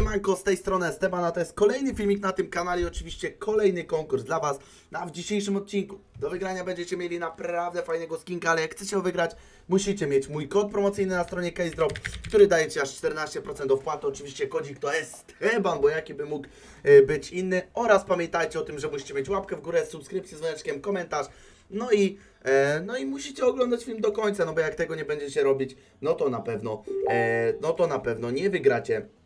Siemanko, z tej strony Esteban, a to jest kolejny filmik na tym kanale i oczywiście kolejny konkurs dla Was. Na w dzisiejszym odcinku do wygrania będziecie mieli naprawdę fajnego skinka, ale jak chcecie go wygrać, musicie mieć mój kod promocyjny na stronie Case Drop, który daje Ci aż 14% do wpłaty. Oczywiście kodzik to Esteban, bo jaki by mógł y, być inny. Oraz pamiętajcie o tym, że musicie mieć łapkę w górę, subskrypcję z dzwoneczkiem, komentarz. No i, e, no i musicie oglądać film do końca, no bo jak tego nie będziecie robić, no to na pewno, e, no to na pewno nie wygracie e,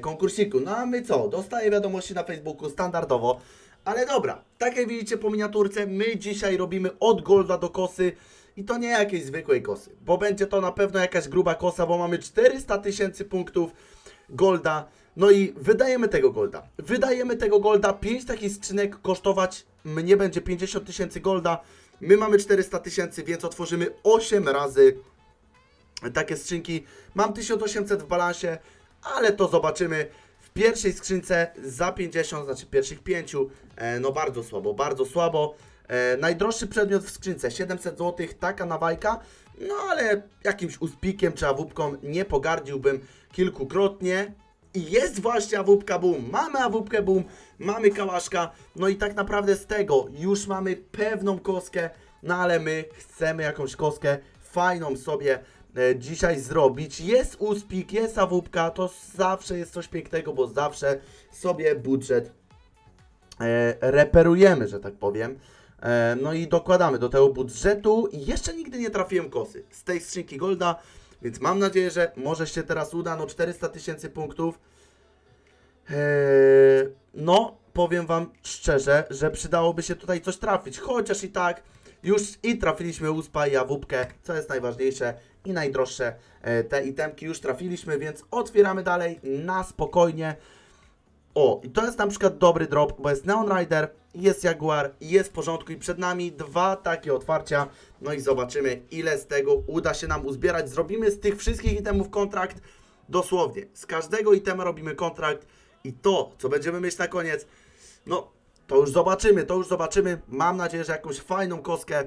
konkursiku. No a my co? Dostaję wiadomości na Facebooku standardowo. Ale dobra, tak jak widzicie po miniaturce, my dzisiaj robimy od golda do kosy i to nie jakiejś zwykłej kosy, bo będzie to na pewno jakaś gruba kosa, bo mamy 400 tysięcy punktów golda. No i wydajemy tego golda. Wydajemy tego golda. 5 takich skrzynek kosztować mnie będzie 50 tysięcy golda. My mamy 400 tysięcy, więc otworzymy 8 razy takie skrzynki. Mam 1800 w balansie, ale to zobaczymy. W pierwszej skrzynce za 50, znaczy pierwszych 5, e, no bardzo słabo, bardzo słabo. E, najdroższy przedmiot w skrzynce 700 zł, taka nawajka, no ale jakimś uspikiem czy awupką nie pogardziłbym kilkukrotnie. I jest właśnie awupka boom, mamy awupkę boom, mamy kałaszka, no i tak naprawdę z tego już mamy pewną koskę, no ale my chcemy jakąś koskę fajną sobie dzisiaj zrobić. Jest uspik, jest awupka, to zawsze jest coś pięknego, bo zawsze sobie budżet e, reperujemy, że tak powiem. E, no i dokładamy do tego budżetu. Jeszcze nigdy nie trafiłem kosy z tej skrzynki Golda, więc mam nadzieję, że może się teraz uda. No 400 tysięcy punktów. E, no, powiem Wam szczerze, że przydałoby się tutaj coś trafić. Chociaż i tak już i trafiliśmy uspa i awupkę, co jest najważniejsze i najdroższe. E, te itemki już trafiliśmy, więc otwieramy dalej na spokojnie. O, i to jest na przykład dobry drop, bo jest Neon Rider, jest Jaguar, jest w porządku i przed nami dwa takie otwarcia. No i zobaczymy, ile z tego uda się nam uzbierać. Zrobimy z tych wszystkich itemów kontrakt dosłownie. Z każdego itema robimy kontrakt i to, co będziemy mieć na koniec, no to już zobaczymy, to już zobaczymy. Mam nadzieję, że jakąś fajną koskę.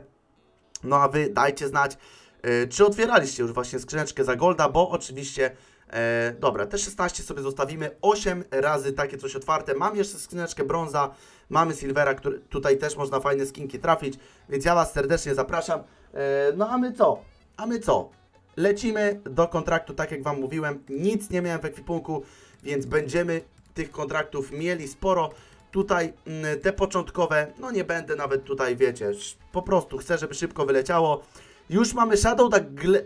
No a wy dajcie znać, e, czy otwieraliście już właśnie skrzyneczkę za Golda, bo oczywiście, e, dobra, te 16 sobie zostawimy, 8 razy takie coś otwarte. Mam jeszcze skrzyneczkę brąza, mamy silvera, który tutaj też można fajne skinki trafić, więc ja Was serdecznie zapraszam. E, no a my co? A my co? Lecimy do kontraktu, tak jak Wam mówiłem, nic nie miałem w ekwipunku, więc będziemy tych kontraktów mieli sporo. Tutaj mm, te początkowe, no nie będę nawet tutaj, wiecie, po prostu chcę, żeby szybko wyleciało. Już mamy Shadow Dagle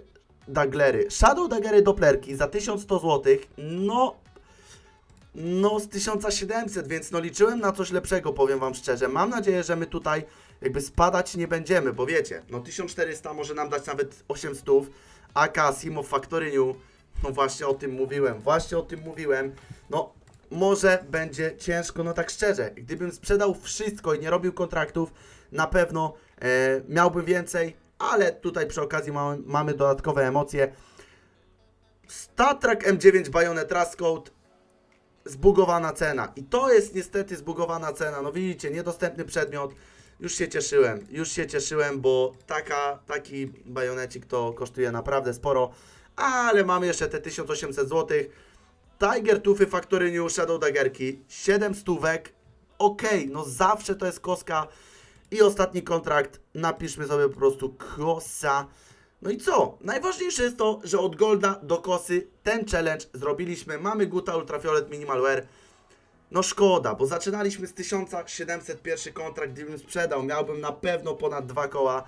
Daglery. Shadow Daggery Dopplerki za 1100 zł. No, no z 1700, więc no liczyłem na coś lepszego, powiem Wam szczerze. Mam nadzieję, że my tutaj jakby spadać nie będziemy, bo wiecie, no 1400 może nam dać nawet 800, AK Simo Factory New, no właśnie o tym mówiłem, właśnie o tym mówiłem. No może będzie ciężko, no tak szczerze. Gdybym sprzedał wszystko i nie robił kontraktów, na pewno e, miałbym więcej, ale tutaj przy okazji mamy, mamy dodatkowe emocje. Statrak M9 Bayonet Rascode zbugowana cena. I to jest niestety zbugowana cena. No widzicie, niedostępny przedmiot. Już się cieszyłem, już się cieszyłem, bo taka, taki bajonecik to kosztuje naprawdę sporo. Ale mamy jeszcze te 1800 zł. Tiger Tufy Factory New Shadow Daggerki 7 stówek. Okej, no zawsze to jest koska. I ostatni kontrakt. Napiszmy sobie po prostu kosa. No i co? Najważniejsze jest to, że od Golda do Kosy ten challenge zrobiliśmy. Mamy Guta Ultrafiolet Minimal Wear. No szkoda, bo zaczynaliśmy z 1701 kontrakt, gdybym sprzedał, miałbym na pewno ponad dwa koła.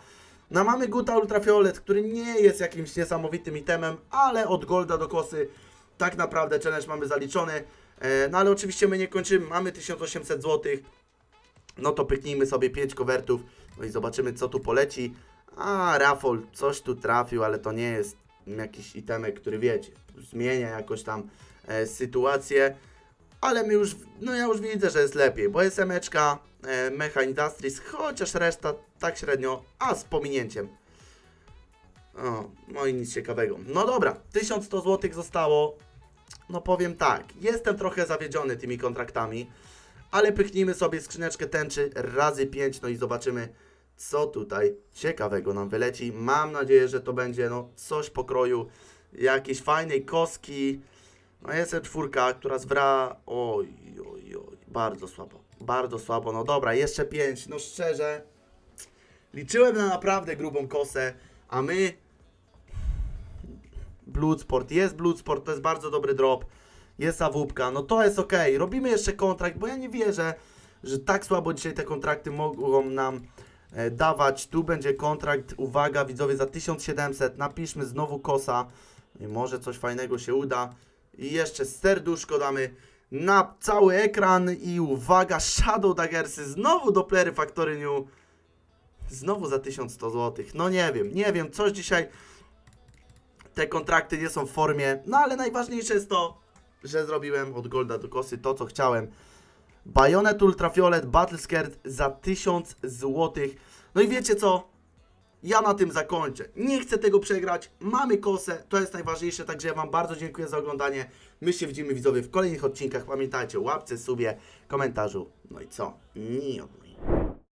No mamy Guta Ultrafiolet, który nie jest jakimś niesamowitym itemem, ale od Golda do Kosy tak naprawdę challenge mamy zaliczony. E, No ale oczywiście my nie kończymy, mamy 1800 zł. No to pyknijmy sobie 5 kowertów, no i zobaczymy co tu poleci. A, Rafol coś tu trafił, ale to nie jest jakiś itemek, który wiecie, zmienia jakoś tam e, sytuację. Ale my już, no ja już widzę, że jest lepiej, bo jest emeczka, e, Mecha Industries, chociaż reszta tak średnio, a z pominięciem. O, no i nic ciekawego. No dobra, 1100 zł zostało. No powiem tak, jestem trochę zawiedziony tymi kontraktami, ale pychnijmy sobie skrzyneczkę tęczy razy 5, no i zobaczymy, co tutaj ciekawego nam wyleci. Mam nadzieję, że to będzie no coś pokroju jakiejś fajnej koski. No jest czwórka, która zwra... Oj, oj, oj, bardzo słabo. Bardzo słabo, no dobra, jeszcze pięć. No szczerze, liczyłem na naprawdę grubą kosę, a my... Bloodsport, jest Bloodsport, to jest bardzo dobry drop. Jest awupka, no to jest ok. Robimy jeszcze kontrakt, bo ja nie wierzę, że tak słabo dzisiaj te kontrakty mogą nam e, dawać. Tu będzie kontrakt, uwaga widzowie, za 1700. Napiszmy znowu kosa i może coś fajnego się uda. I jeszcze serduszko damy na cały ekran i uwaga, Shadow Daggersy znowu do Plery Factory New. Znowu za 1100 zł. No nie wiem, nie wiem, coś dzisiaj te kontrakty nie są w formie. No ale najważniejsze jest to, że zrobiłem od Golda do Kosy to, co chciałem. Bayonet Ultrafiolet Battle Scared za 1000 zł. No i wiecie co? Ja na tym zakończę. Nie chcę tego przegrać. Mamy kosę, to jest najważniejsze. Także ja Wam bardzo dziękuję za oglądanie. My się widzimy widzowie w kolejnych odcinkach. Pamiętajcie, łapce, subie, komentarzu. No i co? Nie.